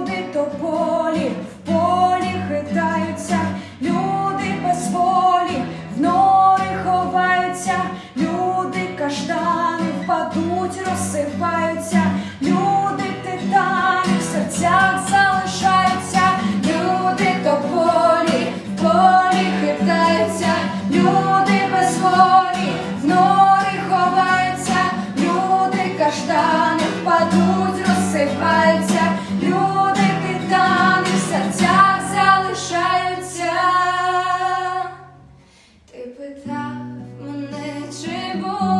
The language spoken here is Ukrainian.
Люди тополі в полі хитаються, люди без волі в нори ховаються, люди каштани впадуть, розсипаються, люди титани в серцях залишаються, люди тополі в полі хитаються, люди без волі в нори ховаються, люди каштани chegou.